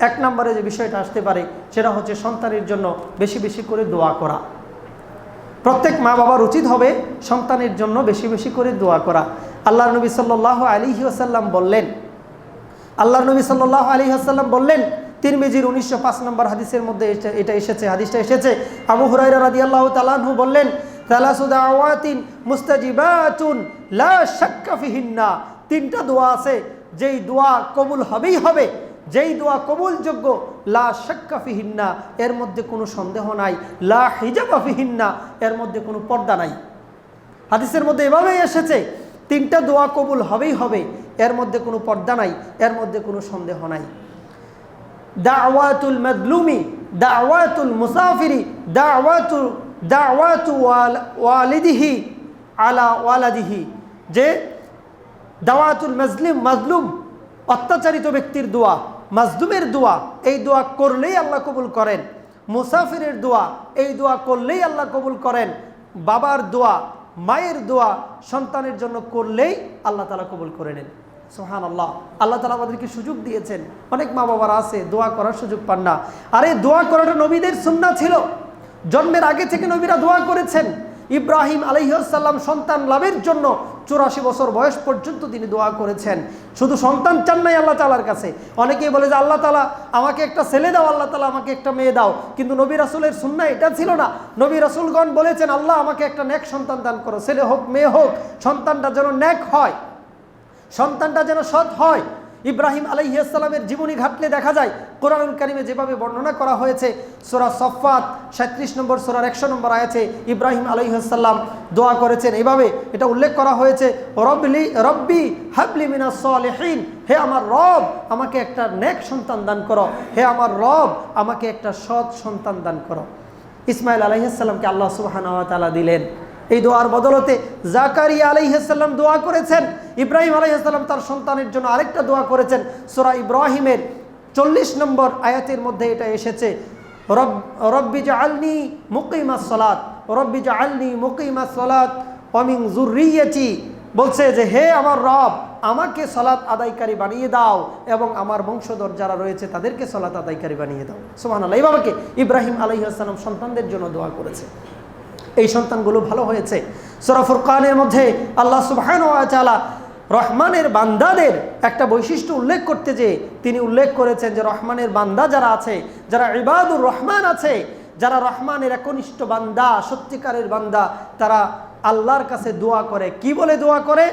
এক নম্বরে যে বিষয়টা আসতে পারে, সেটা হচ্ছে সন্তানের জন্য বেশি বেশি করে দোয়া করা। প্রত্যেক মা বাবার উচিত হবে সন্তানের জন্য বেশি বেশি করে দোয়া করা। আল্লাহ নবী সাল্লাহ আলী আসাল্লাম বললেন আল্লাহ নবী সাল্লাহ আলী আসাল্লাম বললেন, তিরমিজির উনিশশো পাঁচ নম্বর হাদিসের মধ্যে এটা- এসেছে, হাদিসটা এসেছে। আবু হুরাইরা রাদি আল্লাহ তালাহু বললেন লা তিনটা দোয়া আছে, যেই দোয়া কবুল হবেই হবে। যেই দোয়া কবুলযোগ্য, লা শাক্কা ফিহিন্না, এর মধ্যে কোনো সন্দেহ নাই। লা হিজাবা ফিহিন্না, এর মধ্যে কোনো পর্দা নাই। হাদিসের মধ্যে এভাবেই এসেছে, তিনটা দোয়া কবুল হবেই হবে, এর মধ্যে কোনো পর্দা নাই, এর মধ্যে কোনো সন্দেহ নাই। দাওয়াতুল মজলুমি দাওয়াতুল মুসাফিরি, দাওয়াতু দাওয়াতু ওয়াল- ওয়ালিদিহি, আলা ওয়ালাদিহি। যে দাওয়াতুল মজলিম মাজলুম অত্যাচারিত ব্যক্তির দোয়া মাজলুমের দোয়া, এই দোয়া করলেই আল্লাহ কবুল করেন। মুসাফিরের দোয়া, এই দোয়া করলেই আল্লাহ কবুল করেন। বাবার দোয়া, মায়ের দোয়া সন্তানের জন্য করলেই আল্লাহ তালা কবুল করে নেন। সোহান আল্লাহ আল্লাহ তালা আমাদেরকে সুযোগ দিয়েছেন। অনেক মা বাবারা আছে, দোয়া করার সুযোগ পান না। আর এই দোয়া করাটা নবীদের সুন্না ছিল। জন্মের আগে থেকে নবীরা দোয়া করেছেন। ইব্রাহিম আলহিসাল্লাম সন্তান লাভের জন্য চুরাশি বছর বয়স পর্যন্ত তিনি দোয়া করেছেন। শুধু সন্তান চান নাই আল্লাহ তালার কাছে। অনেকেই বলে যে, আল্লাহ তালা আমাকে একটা ছেলে দাও, আল্লাহ তালা আমাকে একটা মেয়ে দাও। কিন্তু নবী রাসুলের সুন্না এটা ছিল না। নবী রাসুলগণ বলেছেন, আল্লাহ আমাকে একটা ন্যাক সন্তান দান করো, ছেলে হোক, মেয়ে হোক। সন্তানটা যেন ন্যাক হয়। সন্তানটা যেন সৎ হয়। ইব্রাহিম আলাইসাল্লামের জীবনী ঘাটলে দেখা যায় কোরআন কারিমে যেভাবে বর্ণনা করা হয়েছে, সোরা সফাত সাঁত্রিশ নম্বর, সোরার একশো নম্বর আয়াছে ইব্রাহিম আলাইসাল্লাম দোয়া করেছেন। এভাবে এটা উল্লেখ করা হয়েছে রবলি রব্বি হাবলি মিনা সলেহীন, হে আমার রব, আমাকে একটা নেক সন্তান দান করো, হে আমার রব, আমাকে একটা সৎ সন্তান দান করো। ইসমাইল আলাইসাল্লামকে আল্লাহ সুবাহানা তালা দিলেন। এই দোয়ার বদলতে জাকারিয়া আলাইহাল্লাম দোয়া করেছেন, ইব্রাহিম আলাইহাল্লাম তার সন্তানের জন্য আরেকটা দোয়া করেছেন। সোরা ইব্রাহিমের চল্লিশ নম্বর আয়াতের মধ্যে এটা এসেছে, রব, রব্বি আলনি মুকিমা সলাত, রব্বি আলনি মুকিমা সলাত অমিং জুরিয়েছি বলছে যে, হে আমার রব, আমাকে সলাৎ আদায়কারী বানিয়ে দাও এবং আমার বংশধর যারা রয়েছে তাদেরকে সলাৎ আদায়কারী বানিয়ে দাও। সোহান আল্লাহ এইভাবে ইব্রাহিম আলাইহাল্লাম সন্তানদের জন্য দোয়া করেছে। এই সন্তানগুলো ভালো হয়েছে। সরাফুর কানের মধ্যে আল্লাহ সুবহান রহমানের বান্দাদের একটা বৈশিষ্ট্য উল্লেখ করতে যে তিনি উল্লেখ করেছেন যে রহমানের বান্দা যারা আছে, যারা ইবাদুর রহমান আছে, যারা রহমানের একনিষ্ঠ বান্দা, সত্যিকারের বান্দা, তারা আল্লাহর কাছে দোয়া করে। কি বলে দোয়া করে?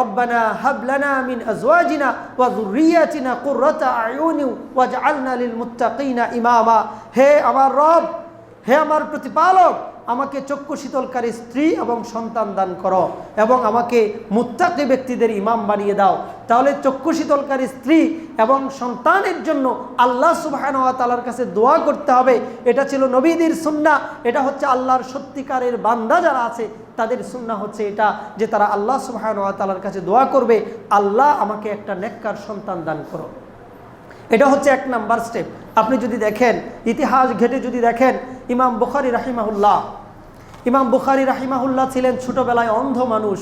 রব্বানা হাবলানা মিন আজওয়াজিনা ওয়া যুররিয়াতিনা কুররাতা আয়ুনি ওয়াজআলনা লিল মুত্তাকিনা ইমামা। হে আমার রব, হে আমার প্রতিপালক আমাকে চক্ষু শীতলকারী স্ত্রী এবং সন্তান দান করো এবং আমাকে মুত্তাকি ব্যক্তিদের ইমাম বানিয়ে দাও। তাহলে চক্ষু শীতলকারী স্ত্রী এবং সন্তানের জন্য আল্লাহ সুবাহানুয়া তালার কাছে দোয়া করতে হবে। এটা ছিল নবীদের সুন্না এটা হচ্ছে আল্লাহর সত্যিকারের বান্দা যারা আছে, তাদের সুন্না হচ্ছে এটা যে তারা আল্লাহ সুবাহানুয়া তালার কাছে দোয়া করবে, আল্লাহ আমাকে একটা নেককার সন্তান দান করো। এটা হচ্ছে এক নাম্বার স্টেপ। আপনি যদি দেখেন, ইতিহাস ঘেটে যদি দেখেন, ইমাম বুখারি রাহিমাহুল্লাহ ইমাম বুখারি রাহিমাহুল্লাহ ছিলেন ছোটবেলায় অন্ধ মানুষ,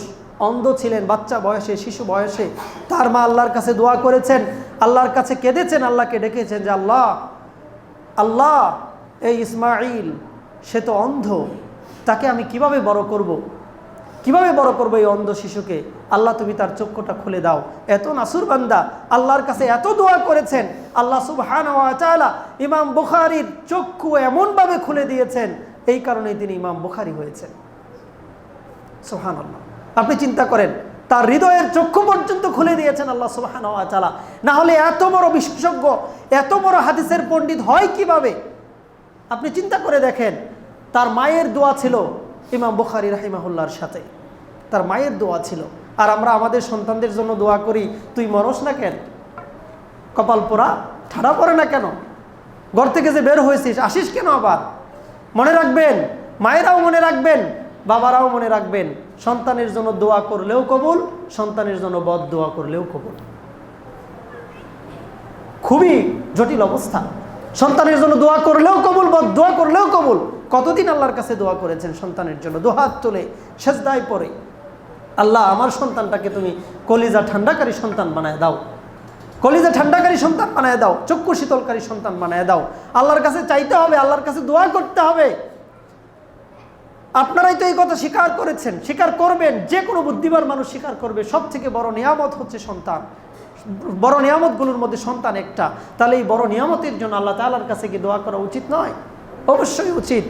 অন্ধ ছিলেন, বাচ্চা বয়সে, শিশু বয়সে। তার মা আল্লাহর কাছে দোয়া করেছেন, আল্লাহর কাছে কেঁদেছেন, আল্লাহকে ডেকেছেন যে, আল্লাহ আল্লাহ, এই ইসমাইল সে তো অন্ধ, তাকে আমি কীভাবে বড় করব। কীভাবে বড় করব এই অন্ধ শিশুকে? আল্লাহ, তুমি তার চক্ষুটা খুলে দাও। এত নাসুর বান্দা আল্লাহর কাছে এত দোয়া করেছেন, আল্লাহ সুবহান ইমাম বুখারির চক্ষু এমনভাবে খুলে দিয়েছেন এই কারণে তিনি ইমাম বুখারি হয়েছেন। সুহান আল্লাহ আপনি চিন্তা করেন, তার হৃদয়ের চক্ষু পর্যন্ত খুলে দিয়েছেন আল্লাহ সুবাহান না হলে এত বড় বিশেষজ্ঞ, এত বড় হাদিসের পণ্ডিত হয় কীভাবে? আপনি চিন্তা করে দেখেন, তার মায়ের দোয়া ছিল ইমাম বুখারি রাহিমাহুল্লার সাথে। তার মায়ের দোয়া ছিল, আর আমরা আমাদের সন্তানদের জন্য দোয়া করি, তুই মরস না কেন? কপাল পোড়া, ঠাড়া পড়ে না কেন? ঘর থেকে যে বের হয়েছিস, আসিস কেন আবার? মনে রাখবেন, মায়েরাও মনে রাখবেন, বাবারাও মনে রাখবেন, সন্তানের জন্য দোয়া করলেও কবুল, সন্তানের জন্য বদ দোয়া করলেও কবুল। খুবই জটিল অবস্থা। সন্তানের জন্য দোয়া করলেও কবুল, বদ দোয়া করলেও কবুল। কতদিন আল্লাহর কাছে দোয়া করেছেন সন্তানের জন্য? দোহাত তুলে, সেজদায় পরে আল্লাহ, আমার সন্তানটাকে তুমি কলিজা ঠান্ডাকারী সন্তান বানায় দাও। কলিজা ঠান্ডাকারী সন্তান বানায় দাও, চক্ষু শীতলকারী সন্তান বানায় দাও। আল্লাহর কাছে চাইতে হবে, আল্লাহর কাছে দোয়া করতে হবে। আপনারাই তো এই কথা স্বীকার করেছেন, স্বীকার করবেন, যে কোনো বুদ্ধিমান মানুষ স্বীকার করবে সব থেকে বড় নিয়ামত হচ্ছে সন্তান। বড় নিয়ামতগুলোর মধ্যে সন্তান একটা। তাহলে এই বড় নিয়ামতের জন্য আল্লাহ তাআলার কাছে কি দোয়া করা উচিত নয়? অবশ্যই উচিত।